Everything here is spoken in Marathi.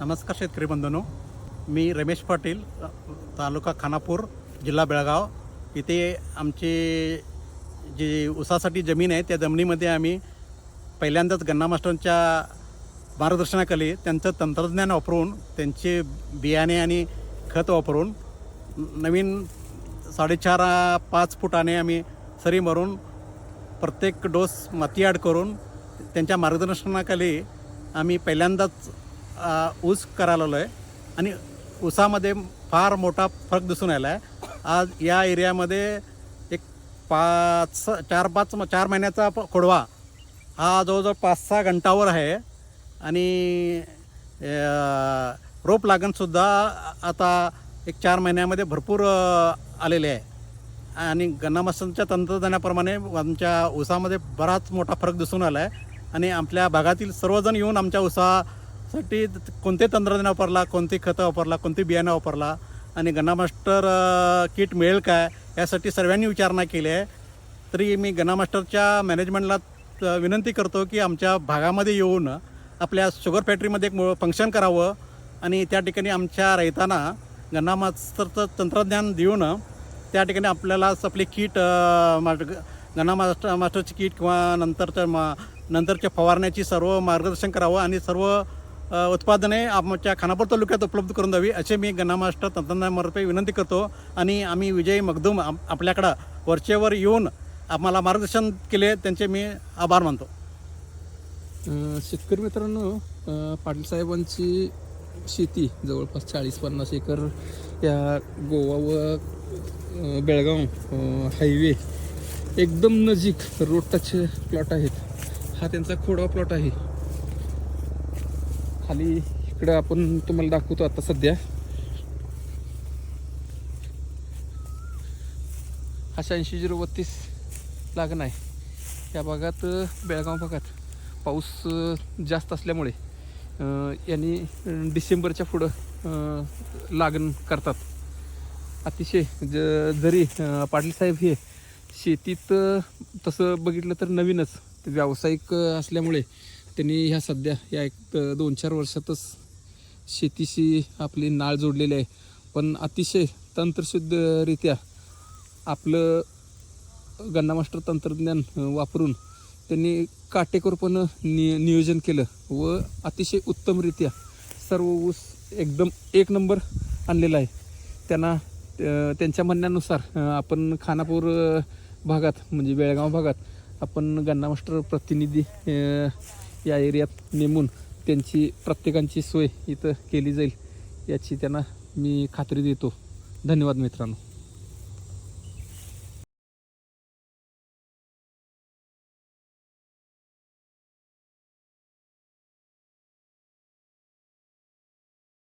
नमस्कार शेतकरी बंधूंनो. मी रमेश पाटील तालुका खानापूर जिल्हा बेळगाव. इथे आमची जी ऊसासाठी जमीन आहे त्या जमिनीमध्ये आम्ही पहिल्यांदाच गन्ना मास्टरांच्या मार्गदर्शनाखाली त्यांचं तंत्रज्ञान वापरून त्यांचे बियाणे आणि खत वापरून नवीन साडेचार पाच फुटाने आम्ही सरी मारून प्रत्येक डोस माती ॲड करून त्यांच्या मार्गदर्शनाखाली आम्ही पहिल्यांदाच ऊस करायला आलो आहे आणि ऊसामध्ये फार मोठा फरक दिसून आला आहे आज या एरियामध्ये एक पाच चार पाच चार महिन्याचा खोडवा हा जवळजवळ पाच सहा घंटावर आहे. आणि रोप लागणसुद्धा आता एक चार महिन्यामध्ये भरपूर आलेले आहे. आणि गन्नामसनच्या तंत्रज्ञानाप्रमाणे आमच्या ऊसामध्ये बराच मोठा फरक दिसून आला आहे आणि आपल्या भागातील सर्वजण येऊन आमच्या साठी कोणते तंत्रज्ञान वापरला कोणते खतं वापरला कोणते बियाणं वापरला आणि गन्ना मास्टर किट मिळेल काय यासाठी सर्वांनी विचारणा केली आहे. तरी मी गन्ना मास्टरच्या मॅनेजमेंटला विनंती करतो की आमच्या भागामध्ये येऊन आपल्या शुगर फॅक्टरीमध्ये एक फंक्शन करावं आणि त्या ठिकाणी आमच्या रहिताना गन्ना तंत्रज्ञान देऊन त्या ठिकाणी आपल्यालाच आपली किट अ, मा- गन्ना मास्टर मास्टरची किट किंवा नंतरच्या मा नंतरच्या फवारण्याची सर्व मार्गदर्शन करावं आणि सर्व उत्पादने आमच्या खानापूर तालुक्यात उपलब्ध करून द्यावी असे मी गन्ना मास्टर विनंती करतो आणि आम्ही विजयी मगदूम आपल्याकडं वरचेवर येऊन आम्हाला मार्गदर्शन केले त्यांचे मी आभार मानतो. शेतकरी मित्रांनो पाटीलसाहेबांची पाटील साहेबांची शेती जवळपास चाळीस पन्नास एकर या गोवा व बेळगाव हायवे एकदम नजीक रोड टच प्लॉट आहेत. हा त्यांचा खोडवा प्लॉट आहे. खाली इकडं आपण तुम्हाला दाखवतो आता सध्या. हा शहाऐंशी झिरो बत्तीस लागण आहे. या भागात बेळगाव भागात पाऊस जास्त असल्यामुळे यांनी डिसेंबरच्या पुढं लागण करतात. अतिशय ज जरी अ, पाटील साहेब हे शेतीत तसं बघितलं तर नवीनच. व्यावसायिक असल्यामुळे त्यांनी ह्या सध्या या एक दोन चार वर्षातच शेतीशी आपली नाळ जोडलेली आहे. पण अतिशय तंत्रशुद्धरित्या आपलं गन्ना मास्टर तंत्रज्ञान वापरून त्यांनी काटेकोरपणं नि नियोजन केलं व अतिशय उत्तमरित्या सर्व ऊस एकदम एक नंबर आणलेला आहे. त्यांना त्यांच्या म्हणण्यानुसार आपण खानापूर भागात म्हणजे बेळगाव भागात आपण गन्ना मास्टर प्रतिनिधी या एरियात नेमून त्यांची प्रत्येकांची सोय इथं केली जाईल याची त्यांना मी खात्री देतो. धन्यवाद मित्रांनो.